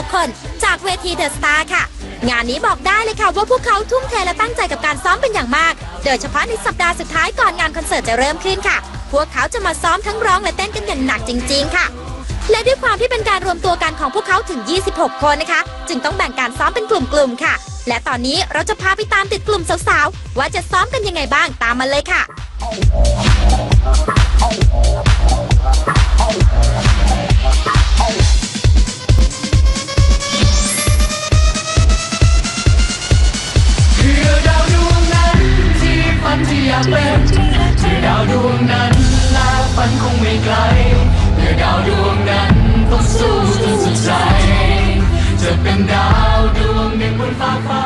6 คน จากเวทีเดอะสตาร์ค่ะ งานนี้บอกได้เลยค่ะว่าพวกเขาทุ่มเทและตั้งใจกับการซ้อมเป็นอย่างมาก โดยเฉพาะในสัปดาห์สุดท้ายก่อนงานคอนเสิร์ตจะเริ่มขึ้นค่ะ พวกเขาจะมาซ้อมทั้งร้องและเต้นกันอย่างหนักจริง ๆ ค่ะ และด้วยความที่เป็นการรวมตัวกันของพวกเขาถึง 26 คนนะคะ จึงต้องแบ่งการซ้อมเป็นกลุ่มๆค่ะ และตอนนี้เราจะพาไปตามติดกลุ่มสาวๆว่าจะซ้อมกันยังไงบ้างตามมาเลยค่ะากเป็นคือดาวดวงนั้นลาฝันคงไม่ไกลคือดาวดวงนั้นต้องสู้จนสุดใจ จะเป็นดาวดวงหนึ่งบนฟ้าฟ้า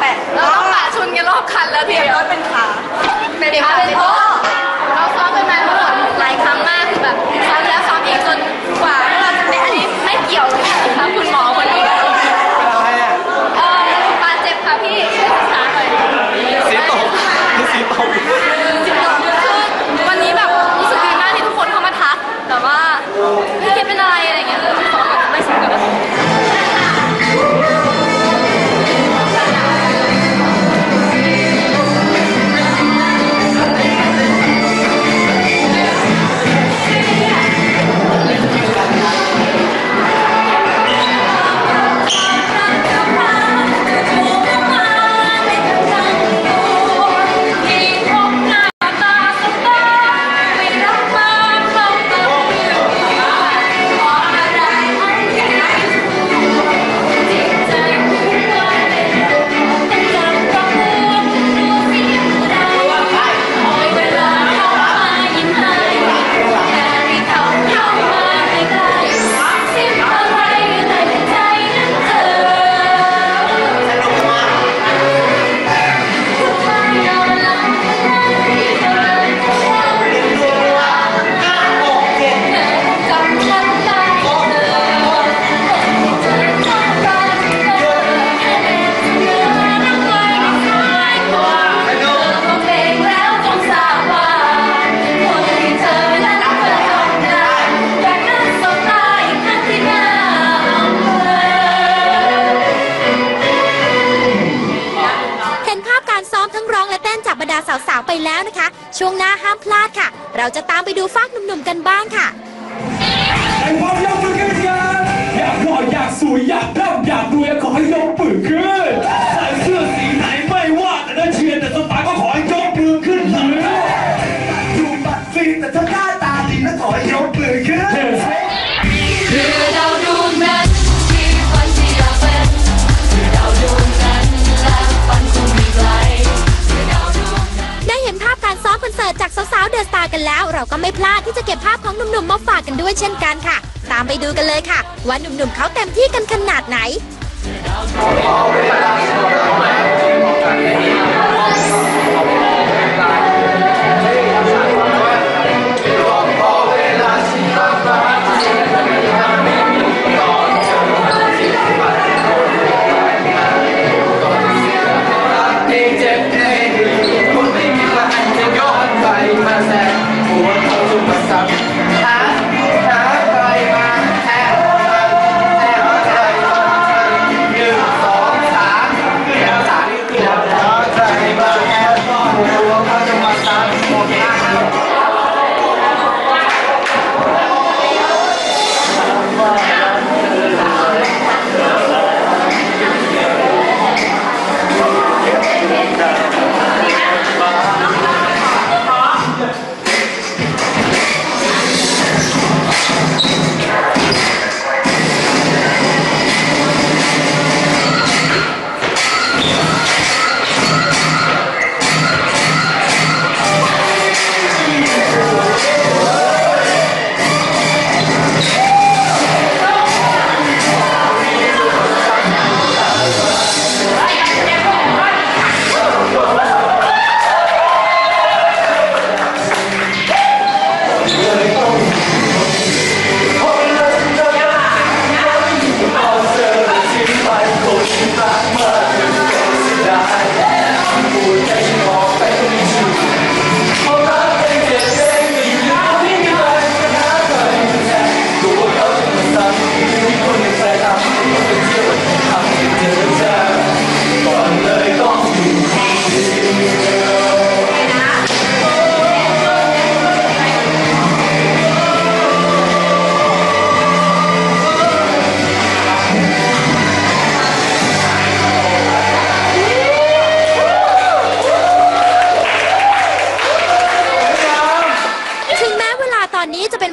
แปะเราต้องปะชุนกันรอบคันแล้วทีเดียวเป็นขา เป็นขาเป็นโต๊ กันแล้ว เราก็ไม่พลาดที่จะเก็บภาพของหนุ่มๆมาฝากกันด้วยเช่นกันค่ะ ตามไปดูกันเลยค่ะ ว่าหนุ่มๆเขาเต็มที่กันขนาดไหน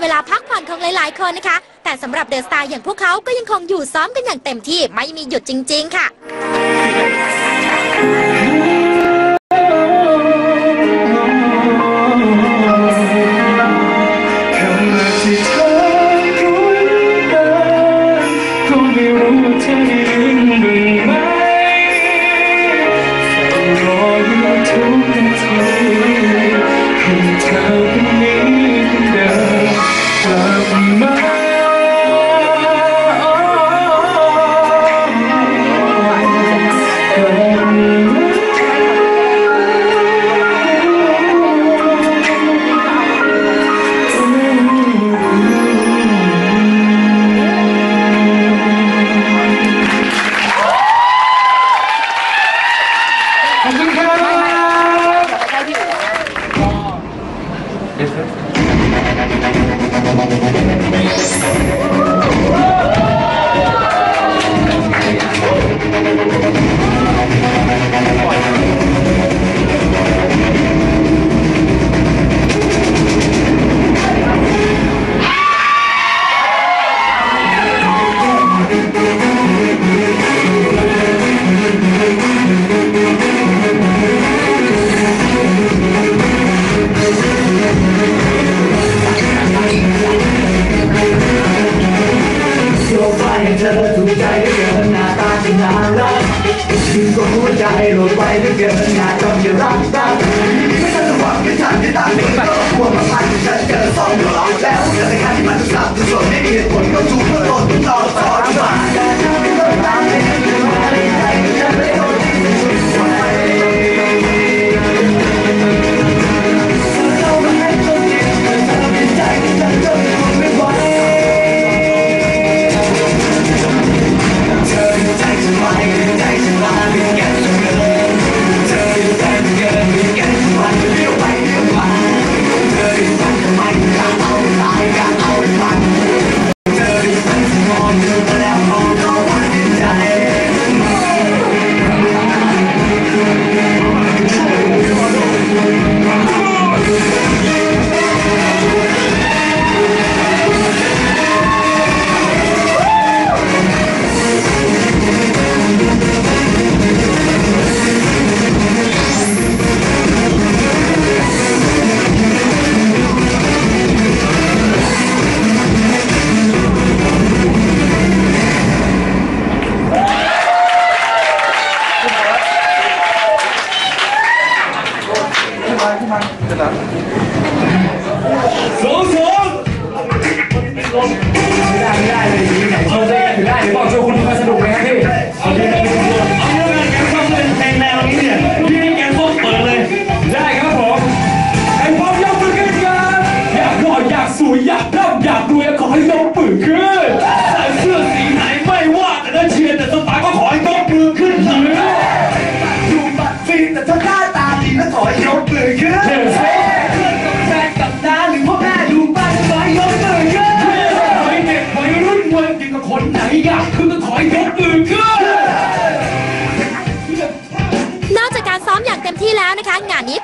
เวลาพักผ่อนของหลาย ๆ คนนะคะ แต่สำหรับเดอะสตาร์อย่างพวกเขาก็ยังคงอยู่ซ้อมกันอย่างเต็มที่ไม่มีหยุดจริง ๆ ค่ะ ธอถูกใจเหรือเกินหน้าตาจะน่ารักถึงก็หัวใจโหลดไปเหรือเกินงานต้องอย่ารักกันไม่ทันระหว่างไม่ทันที่ตามไม่ก็ควรมาพันฉันเจอสองเดือดร้อนแล้วแต่ในการที่มันจะสับจะส่วนไม่มีเหตุผลก็ถูกเพื่อโดนต่อต่อต่อมา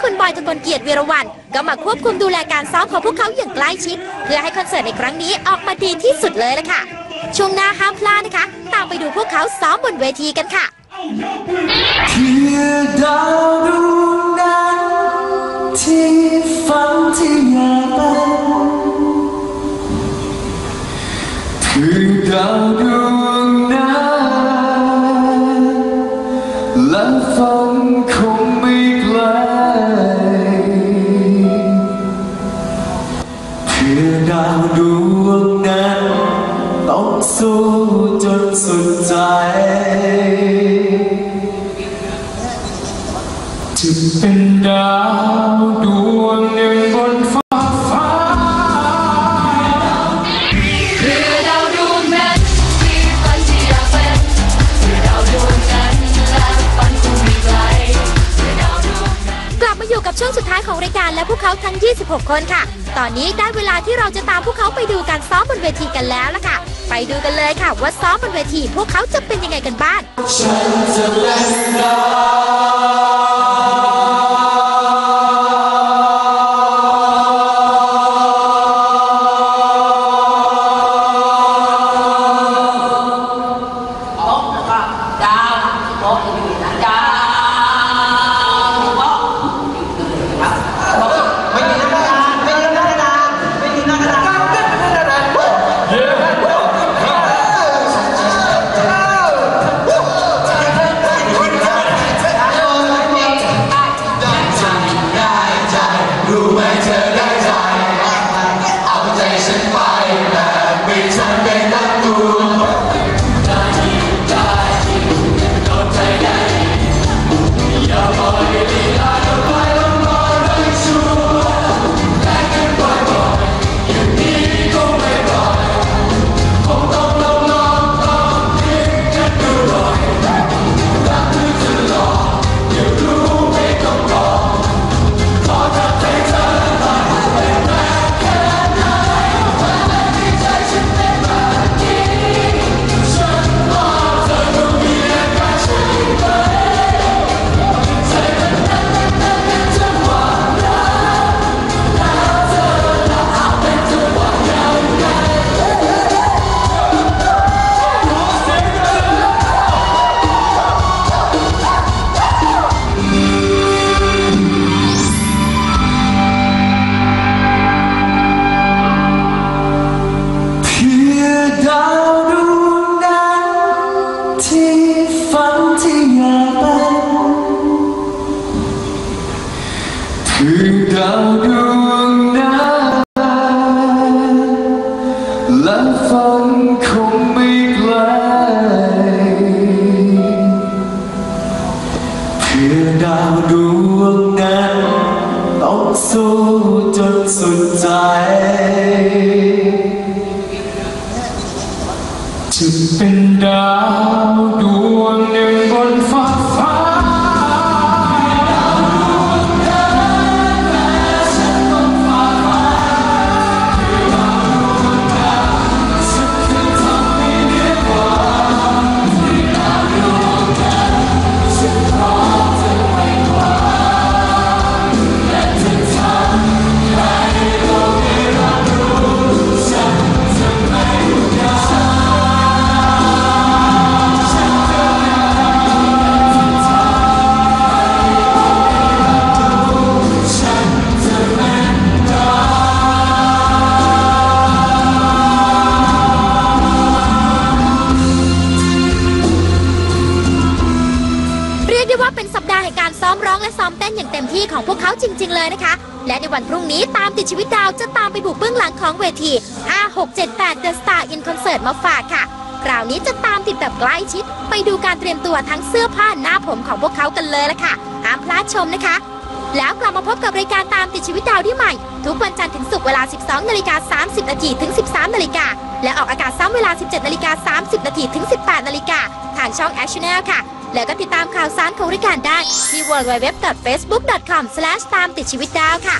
คุณบอยทะกลเกียรติเวรวัน ก็มาควบคุมดูแลการซ้อมของพวกเขาอย่างใกล้ชิด เพื่อให้คอนเสิร์ตในครั้งนี้ออกมาดีที่สุดเลยละค่ะ ช่วงหน้าห้ามพลาดนะคะ ตามไปดูพวกเขาซ้อมบนเวทีกันค่ะเพื่อดาวดวงนั้นที่ฝันที่อยากเป็นเพื่อดาวดวง เพื่อดาวดวงนั้นต้องสู้จนสุดใจ จะเป็นดาวดวง ของรายการและพวกเขาทั้ง 26 คนค่ะ ตอนนี้ได้เวลาที่เราจะตามพวกเขาไปดูการซ้อมบนเวทีกันแล้วล่ะค่ะ ไปดูกันเลยค่ะ ว่าซ้อมบนเวทีพวกเขาจะเป็นยังไงกันบ้าง เพื่อดาวดวงนั้นต้องสู้จนสุดใจ จะเป็นดาวดวง และในวันพรุ่งนี้ตามติดชีวิตดาวจะตามไปบุกเบื้องหลังของเวที 5678 The Star in Concert มาฝากค่ะ คราวนี้จะตามติดแบบใกล้ชิด ไปดูการเตรียมตัวทั้งเสื้อผ้าหน้าผมของพวกเขากันเลยละค่ะห้ามพลาดชมนะคะ แล้วกลับมาพบกับรายการตามติดชีวิตดาวที่ใหม่ ทุกวันจันทร์ถึงศุกร์เวลา 12นาฬิกา30นาทีถึง 13นาฬิกาและออกอากาศซ้ำเวลา 17นาฬิกา30นาทีถึง 18นาฬิกาทางช่อง a อช i o n a l ค่ะ แล้วก็ติดตามข่าวสารของริการได้ที่ www.facebook.com/ ตามติดชีวิตดาวค่ะ